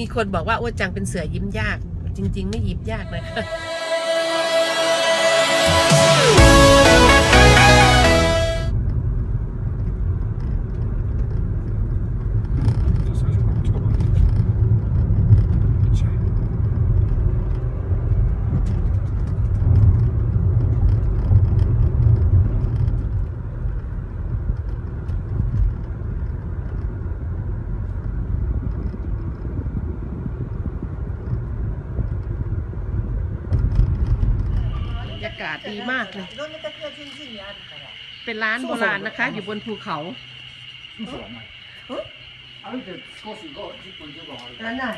มีคนบอกว่าโอ้จังเป็นเสือยิ้มยาก จริง ๆ ไม่ยิ้มยากนะคะเป็นร้านโบราณนะคะ อยู่บนภูเขา 嘘はない歩いて少し5 10分15分歩いてあ、ない。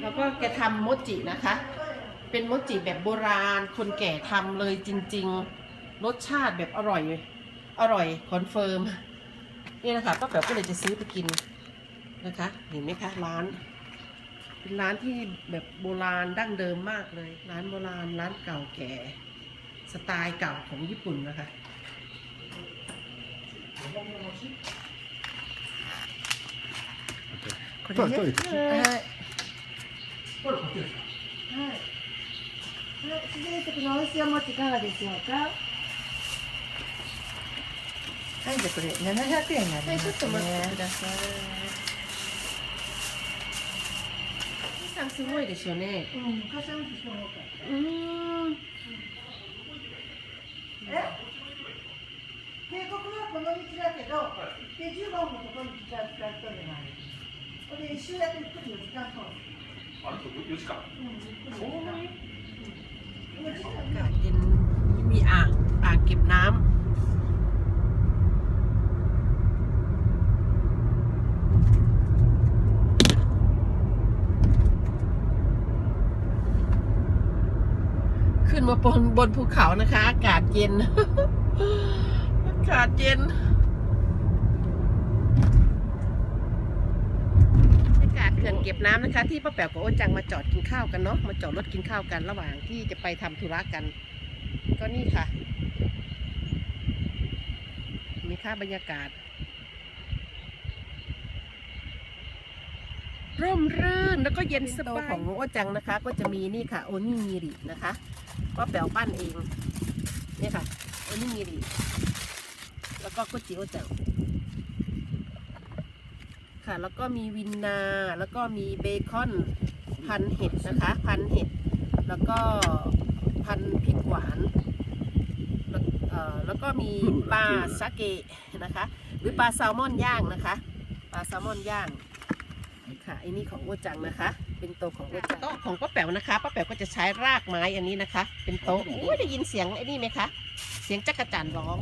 แล้วก็แกทำโมจินะคะ เป็นโมจิแบบโบราณ คนแก่ทำเลยจริง ๆ รสชาติแบบอร่อย อร่อยคอนเฟิร์ม นี่นะคะป้าแป๋วก็เลยจะซื้อไปกินนะคะ เห็นไหมคะร้าน เป็นร้านที่แบบโบราณดั้งเดิมมากเลย ร้านโบราณร้านเก่าแก่ สไตล์เก่าของญี่ปุ่นนะคะ こトイレトイレはいこれこっちですかはい。はい、自然食の美味しいお餅いかがでしょうか。はい、じゃあこれ700円になりはい、ますちょっと待ってねく。ださい。さんすごいですよね。うん、昔の人も多かった。うーん。 え渓谷はこの道だけど、で15分のところに来た使ったのがある。これ一周やってゆっくり4時間そう。あと4時間うん、ゆっくり4時間。うん4時間 อากาศเย็นมีอ่างอ่างเก็บน้ำ มาบนบนภูเขานะคะ อากาศเย็น อากาศเย็น อากาศเขื่อนเก็บน้ำนะคะ ที่ป้าแป๋วกับโอ้จังมาจอดกินข้าวกันเนาะ มาจอดรถกินข้าวกันระหว่างที่จะไปทำธุระกัน ก็นี่ค่ะ มีค่าบรรยากาศ ร่มรื่นแล้วก็เย็นสบายของโอจังนะคะ ก็จะมีนี่ค่ะ โอนิงิรินะคะ ป้าแป๋วปั้นเองเนี่ยค่ะโอนิงิริแล้วก็โกจิโอจังค่ะ แล้วก็มีวินนา แล้วก็มีเบคอนพันเห็ดนะคะ พันเห็ด แล้วก็พันพริกหวานแล้วก็มีปลาซาเกะนะคะ หรือปลาแซลมอนย่างนะคะ ปลาแซลมอนย่าง ค่ะอ้นี่ของโอจังนะคะ เป็นโต๊ะของโอจังโต๊ะของป้าแป๋วนะคะป้าแป๋วก็จะใช้รากไม้อันนี้นะคะ เป็นโต๊ะโอ้ยได้ยินเสียงไอ้นี่ไหมคะเสียงจักรจันร้อง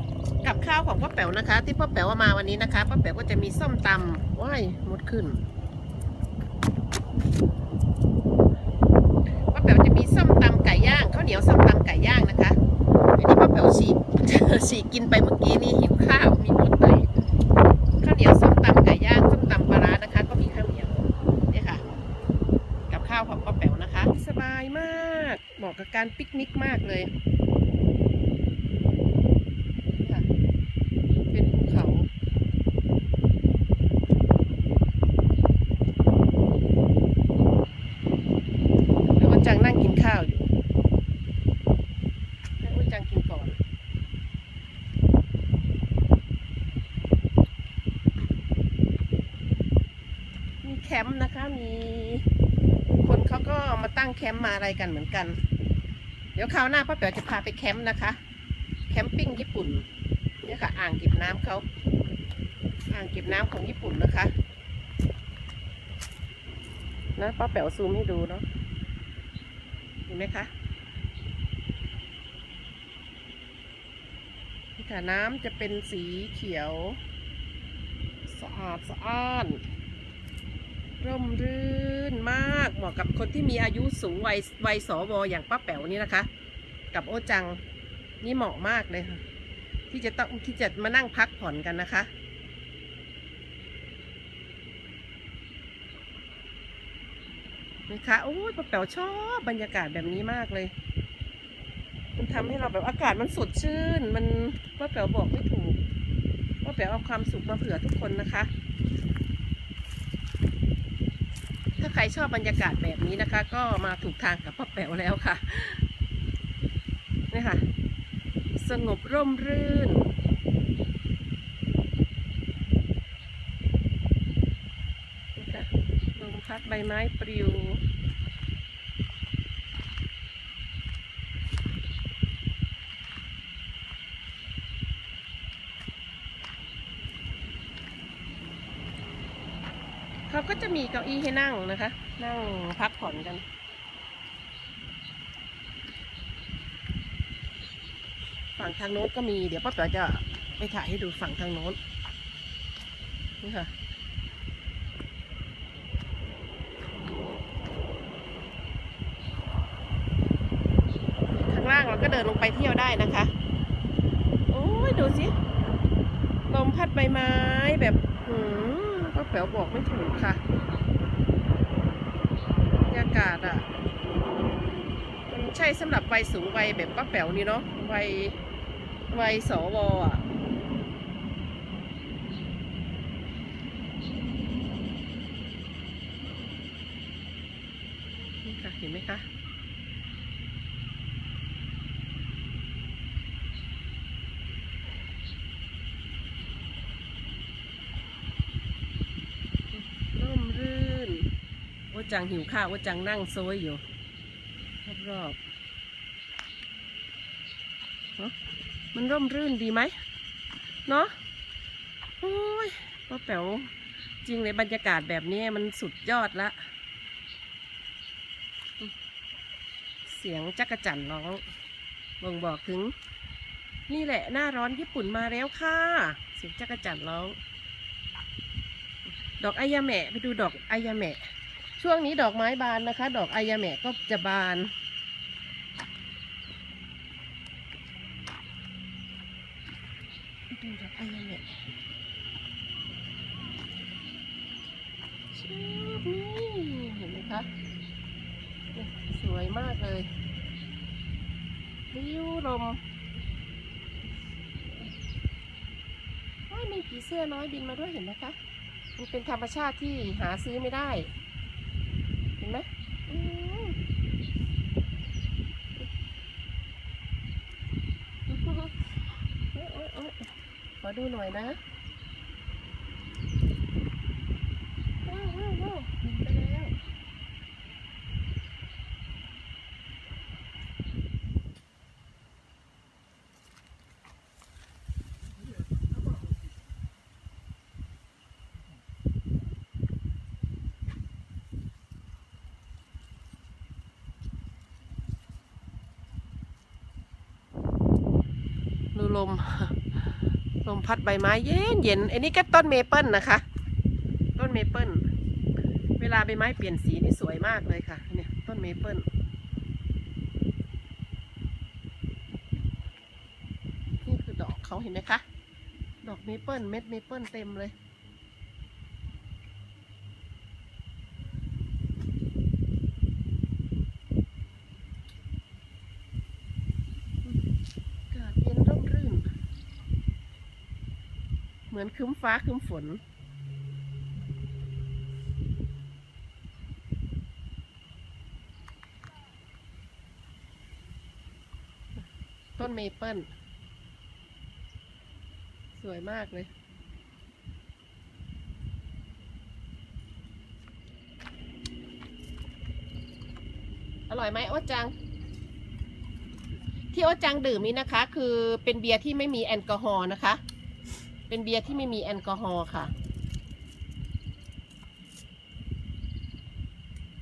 กับข้าวของป้าแป๋วนะคะ ที่ป้าแป๋วเอามาวันนี้นะคะป้าแป๋วก็จะมีส้มตำว้ายมดขึ้นป้าแป๋วจะมีส้มตำไก่ย่างข้าวเหนียวส้มตำไก่ย่างนะคะอันนี้ป้าแป๋วฉีกฉีกกินไปเมื่อกี้นี่หิวข้าวมีมดไตข้าวเหนียวส้มตำไก่ย่างส้มตำปลาร้านะคะ ก็มีข้าวเหนียวเนี่ยค่ะ กับข้าวของป้าแป๋วนะคะ สบายมากเหมาะกับการปิกนิกมากเลย ค่ะเป็นภูเขา แล้วก็จังนั่งกินข้าวอยู่ให้ว่าจังกินก่อน มี แคมป์นะคะ มีคนเขาก็มาตั้งแคมป์มาอะไรกันเหมือนกัน เดี๋ยวคราวหน้าป้าแป๋วจะพาไปแคมป์นะคะ แคมปิ้งญี่ปุ่นเนี่ยค่ะ อ่างเก็บน้ำเขาอ่างเก็บน้ำของญี่ปุ่นนะคะนะป้าแป๋วซูมให้ดูเนาะเห็นไหมคะนี่ค่ะน้ำจะเป็นสีเขียว สะอาดสะอ้าน ร่มรื่นมากเหมาะกับคนที่มีอายุสูงวัยวัยสวอย่างป้าแป๋วนี่นะคะ กับโอจังนี่เหมาะมากเลยค่ะ ที่จะต้องที่จะมานั่งพักผ่อนกันนะคะ นะคะโอ้ยป้าแป๋วชอบบรรยากาศแบบนี้มากเลย มันทำให้เราแบบอากาศมันสดชื่น มันป้าแป๋วบอกไม่ถูกป้าแป๋วเอาความสุขมาเผื่อทุกคนนะคะ ถ้าใครชอบบรรยากาศแบบนี้นะคะ ก็มาถูกทางกับป้าแป๋วแล้วค่ะนี่ค่ะ สงบร่มรื่น ลมพัดใบไม้ปลิว เขาก็จะมีเก้าอี้ให้นั่งนะคะ นั่งพักผ่อนกัน ฝั่งทางโน้นก็มีเดี๋ยวป้าแป๋วจะไปถ่ายให้ดูฝั่งทางโน้นนี่ค่ะข้างล่างเราก็เดินลงไปเที่ยวได้นะคะ โอ้ยดูสิลมพัดใบไม้แบบหืม แป๋วบอกไม่ถูกค่ะบรรยากาศอะมันใช่สำหรับวัยสูงวัยแบบป้าแป๋วนี่เนาะวัยวัยสวอะนี่ค่ะเห็นไหมคะ ร่มรื่นว่า จังหิวข้าวว่าจังนั่งโซยอยู่รอบๆเนอะมันร่มรื่นดีไหมเนาะโอ้ยป้าแป๋วจริงเลยบรรยากาศแบบนี้มันสุดยอดละ เสียงจักรจั่นร้องบ่งบอกถึง นี่แหละหน้าร้อนญี่ปุ่นมาแล้วค่ะ เสียงจักรจั่นร้อง ดอกอายาแมะไปดูดอกอายาแมะ ช่วงนี้ดอกไม้บานนะคะ ดอกอายาแมก็จะบานดูดอกอายาแมะชอบนี่เห็นไหมคะสวยมากเลยวิวลมว้ามีผีเสื้อน้อยบินมาด้วยเห็นไหมคะ มันเป็นธรรมชาติที่หาซื้อไม่ได้ เห็นไหมอืมโอ๊ยโอ๊ยโอ๊ยขอ ดูหน่อยนะว้าวว้าวว้าวบินไปแล้วดูลม ลมพัดใบไม้เย็นเย็นอันนี้ก็ต้นเมเปิลนะคะ ต้นเมเปิลเวลาใบไม้เปลี่ยนสีนี่สวยมากเลยค่ะ เนี่ยต้นเมเปิลนี่คือดอกเขาเห็นไหมคะ ดอกเมเปิลเม็ดเมเปิลเต็มเลย อากาศเย็นร่มรื่น เห มือนคึ้มฟ้าคึ้มฝน ต้นเมเปิลสวยมากเลย อร่อยไหมโอ๊ตจังที่โอ๊ตจังดื่มนี้นะคะ คือเป็นเบียร์ที่ไม่มีแอลกอฮอล์นะคะ เป็นเบียร์ที่ไม่มีแอลกอฮอล์ค่ะ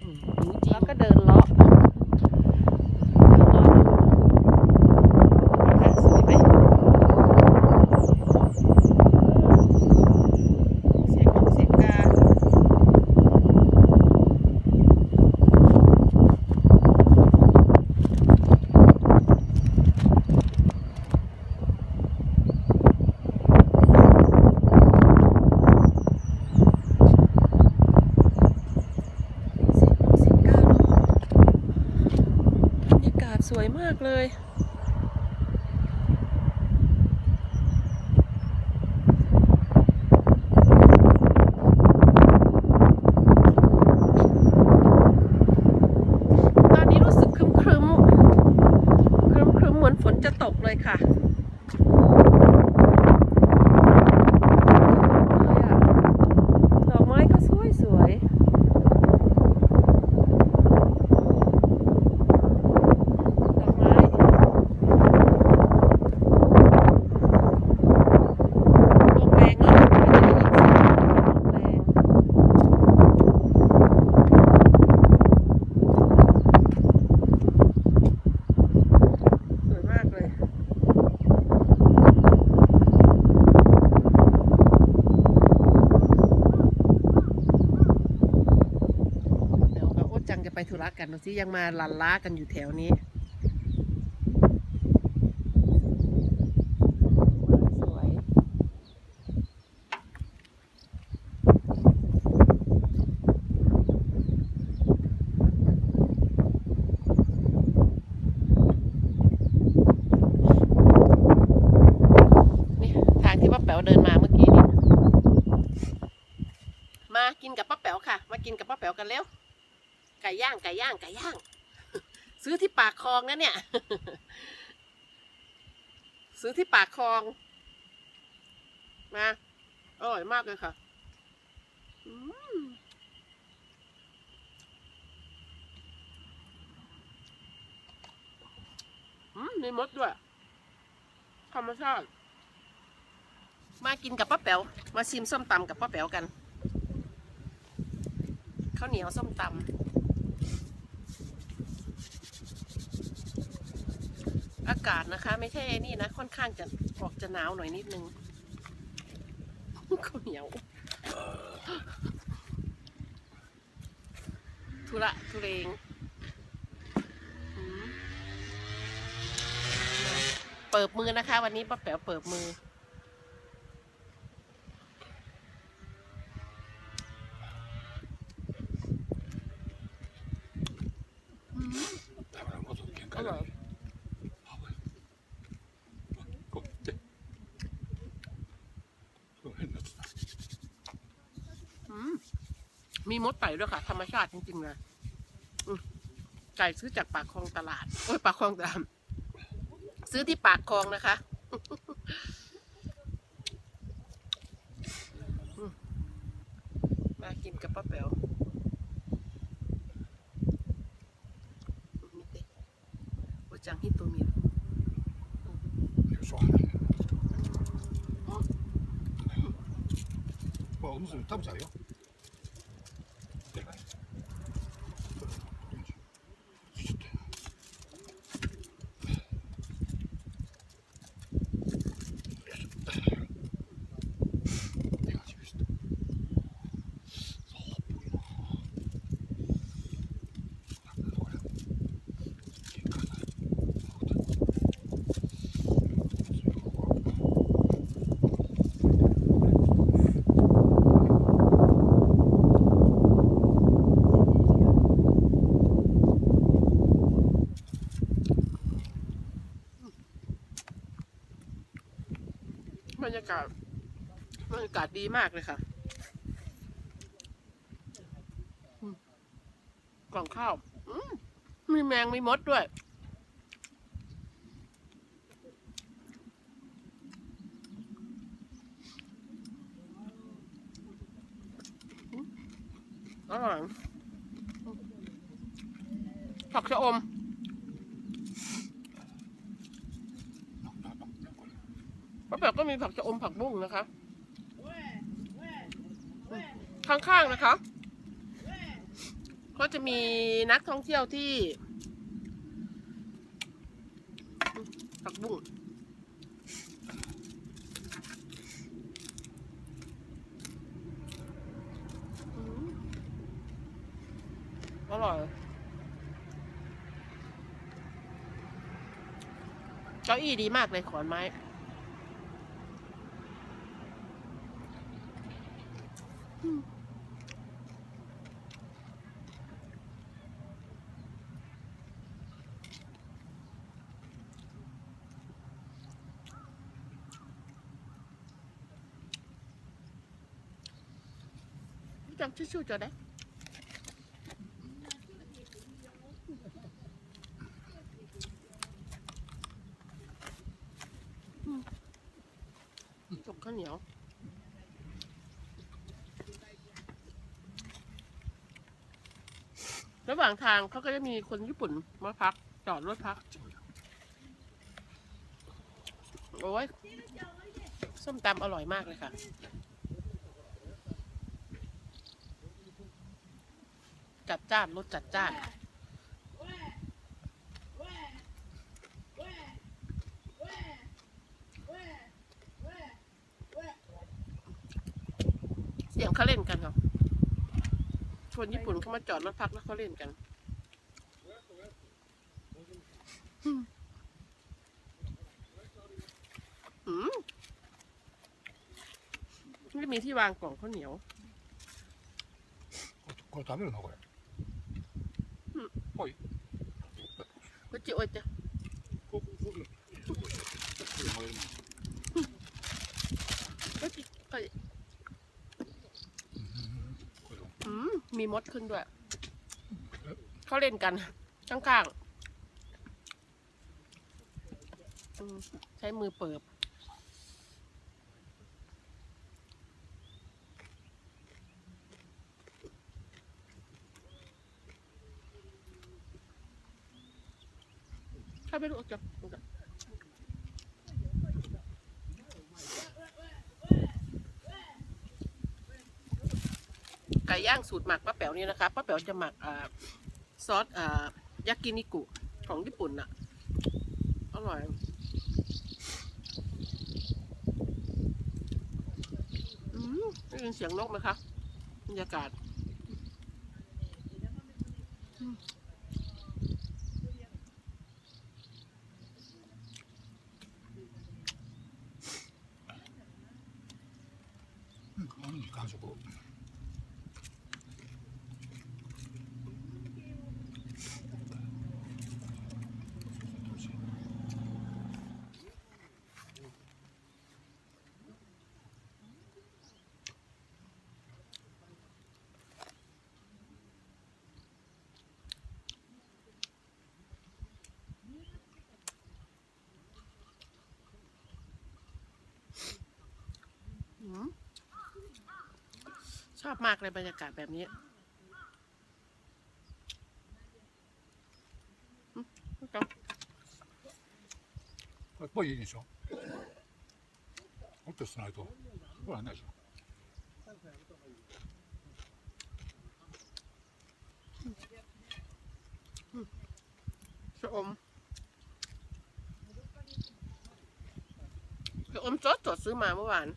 อืมหิวจริงแล้วก็เดินเลาะเดินเลาะดูนะคะสวยไหมเสียงนกเสียงกา เสียงนกเสียงกาเนอะบรรยากาศสวยมากเลย น ละ กันดูสิยังมาลันล้ากันอยู่แถวนี้สวยนี่ทางที่ป้าแป๋วเดินมาเมื่อกี้นี่มากินกับป้าแป๋วค่ะ มากินกับป้าแป๋วกันเร็ว ไก่ย่างไก่ย่างไก่ย่าง ซื้อที่ปากคลองนะเนี่ย ซื้อที่ปากคลอง มาอร่อยมากเลยค่ะอืมอืมมีมดด้วย ธรรมชาติ มากินกับป้าแป๋ว มาชิมส้มตำกับป้าแป๋วกันข้าวเหนียวส้มตำ อากาศนะคะ ไม่ใช่นี่นะ ค่อนข้างจะออกจะหนาวหน่อยนิดนึงข้าเหนียวทุระทุเรงเปิดมือนะคะ วันนี้ป้าแป๋วเปิดมือเอร่อย มีมดไต่ด้วยค่ะ ธรรมชาติจริงๆนะไก่ซื้อจากปากคลองตลาดโอ้ยปากคลองตลาดซื้อที่ปากคลองนะคะมากินกับป้าแป๋วว่าจังฮิตตัวมีสอรู้สึกตั้มใจอ่ากาศดีมากเลยค่ะกล่องข้าวมีแมงมีมดด้วย อร่อยผักชะอมป้าแป๋วก็มีผักชะอมผักบุ้งนะคะ ข้างๆนะคะ ก็จะมีนักท่องเที่ยวที่ผักบุ้งอร่อยเก้าอี้ดีมากเลยขอนไม้ จังชิวๆจะได้อืมจบข้าวเหนียว ระหว่างทางเขาก็จะมีคนญี่ปุ่นมาพัก จอดรถพัก โอ้ยส้มตำอร่อยมากเลยค่ะ จัดจ้านรสจัดจ้าน นญี่ปุ่นเขามาจอดรถพักแล้วเขาเล่นกัน อืมไม่มีที่วางกล่องข้าวเหนียวこれ食べるのこれ。はい。こっち置いて。こここะ。 มีมดขึ้นด้วย เขาเล่นกัน ข้างๆอืมใช้มือเปิบเข้าไปดูจับจับ ไก่ย่างสูตรหมักป้าแป๋วนี่นะคะป้าแป๋วจะหมักซอสยากินิกุของญี่ปุ่นอะอร่อยอืมได้ยินเสียงนกไหมคะบรรยากาศ อบมากเลยบรรยากาศแบบนี้อืมเอา これっぽいいいでしょもっとしないとほらないでしょ ชะอมชะอมสดสดซื้อมาเมื่อวาน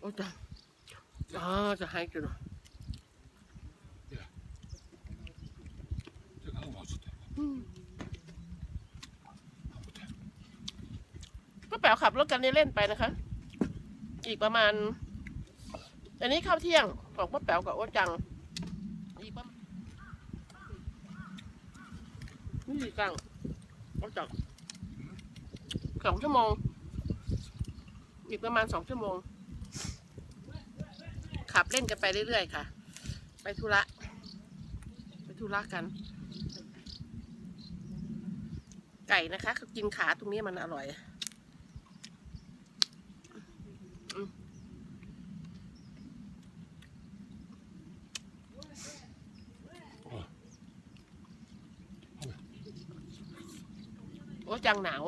โอ้จ้าอ่าจะให้กันก็แป๋วขับรถกันเล่นไปนะคะ อีกประมาณ อันนี้ข้าวเที่ยงของป้าแป๋วกับโอ้จัง อีกประมาณนี่จังโอ้จังสองชั่วโมง อีกประมาณสองชั่วโมง ขับเล่นกันไปเรื่อยๆค่ะ ไปธุระ ไปธุระกัน ไก่นะคะกินขาตรงนี้มันอร่อยโอ้จังหนาว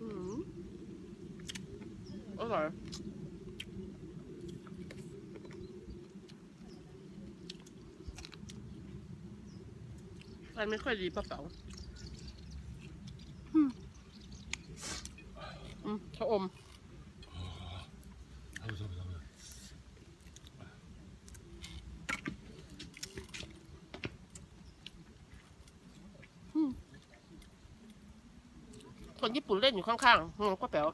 อืมอร่อยันไม่ค่อยดีเพราะเป๋าอืมชะอมคนญี่ปุ่นเล่นอยู่ข้างๆมงก็แป๋ว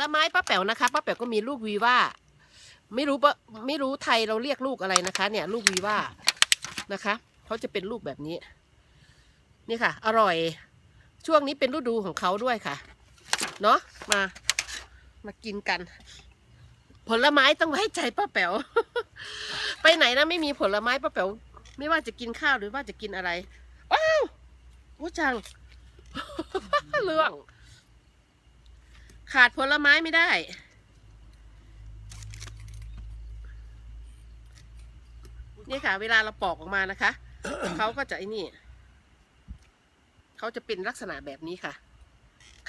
ลไม้ป้าแป๋วนะคะป้าแป๋วก็มีลูกวีว่าไม่รู้ปะไม่รู้ไทยเราเรียกลูกอะไรนะคะ เนี่ย ลูกวีว่านะคะเขาจะเป็นลูกแบบนี้ นี่ค่ะ อร่อย ช่วงนี้เป็นฤดูของเขาด้วยค่ะ เนาะมา มากินกัน ผลไม้ต้องไว้ใจป้าแป๋ว ไปไหนนะไม่มีผลไม้ป้าแป๋วไม่ว่าจะกินข้าวหรือว่าจะกินอะไรว้าวอู้จังเรื่อง ขาดผลไม้ไม่ได้ นี่ค่ะ เวลาเราปอกออกมานะคะ เขาก็จะไอ้นี่ เขาจะเป็นลักษณะแบบนี้ค่ะ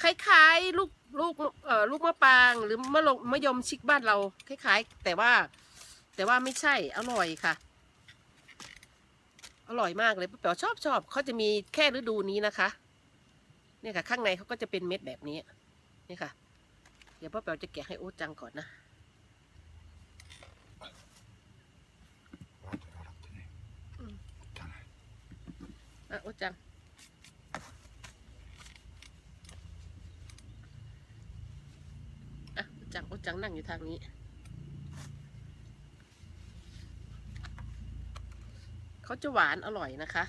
คล้ายๆ ลูกลูกเอ่อลูกมะปางหรือมะลงมะยมชิกบ้านเรา คล้าย ๆ แต่ว่า แต่ว่าไม่ใช่อร่อยค่ะ อร่อยมากเลยป้าแป๋วชอบชอบเขาจะมีแค่ฤดูนี้นะคะ เนี่ยค่ะ ข้างในเขาก็จะเป็นเม็ดแบบนี้นี่ค่ะ เดี๋ยวพ่อแป๋วจะแกะให้โอ๊ตจังก่อนนะอะโอ๊ตจังอะโอ๊ตจังโอ๊ตจังนั่งอยู่ทางนี้เขาจะหวานอร่อยนะคะ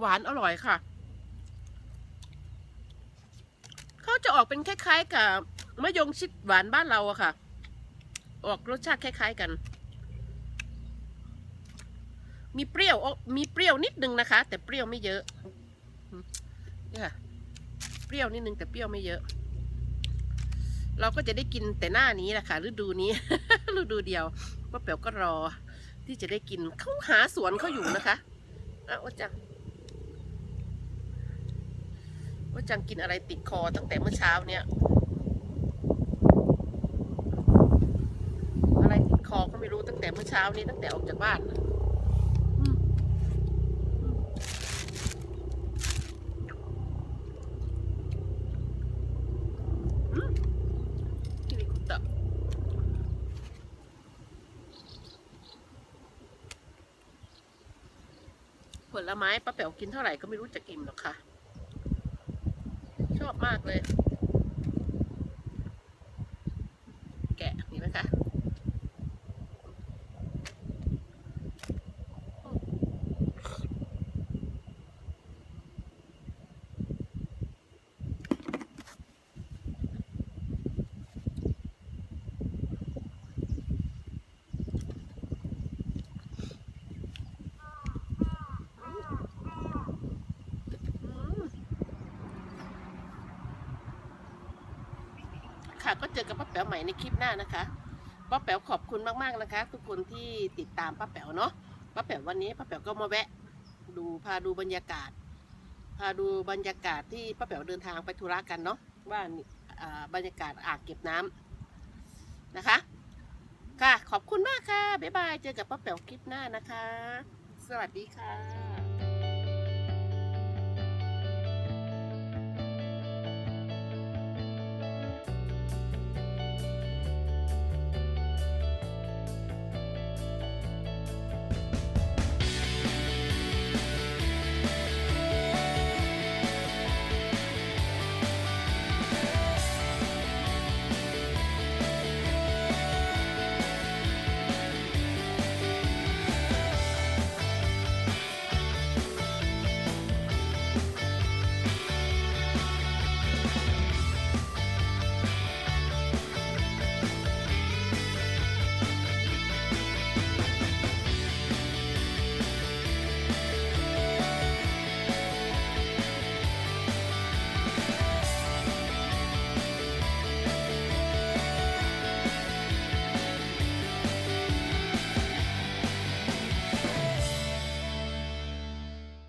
หวานอร่อยค่ะ เขาจะออกเป็นคล้ายๆกับมะยงชิดหวานบ้านเราอะค่ะ ออกรสชาติคล้าย ๆกัน มีเปรี้ยวมีเปรี้ยวนิดนึงนะคะ แต่เปรี้ยวไม่เยอะนี่ค่ะเปรี้ยวนิดนึงแต่เปรี้ยวไม่เยอะ เราก็จะได้กินแต่หน้านี้แหละค่ะฤดูนี้ฤดูเดียวป้าเป๋วก็รอ ที่จะได้กินเขาหาสวนเขาอยู่นะคะอะว่าจัง ว่าจังกินอะไรติดคอตั้งแต่เมื่อเช้าเนี่ย อะไรติดคอก็ไม่รู้ตั้งแต่เมื่อเช้านี้ตั้งแต่ออกจากบ้านน่ะอืมอืมคิริคุตะผลไม้ป้าแป๋วกินเท่าไหร่ก็ไม่รู้จะอิ่มหรอกค่ะ มากเลย ค่ะ ก็เจอกับป้าแป๋วใหม่ในคลิปหน้านะคะป้าแป๋วขอบคุณมากๆนะคะ ทุกคนที่ติดตามป้าแป๋วเนาะป้าแป๋ววันนี้ป้าแป๋วก็มาแวะ ดูพาดูบรรยากาศ พาดูบรรยากาศที่ป้าแป๋วเดินทางไปธุระกันเนาะว่าอ่าบรรยากาศอ่างเก็บน้ำนะคะ ค่ะขอบคุณมากค่ะบ๊ายบายเจอกับป้าแป๋วคลิปหน้านะคะ สวัสดีค่ะ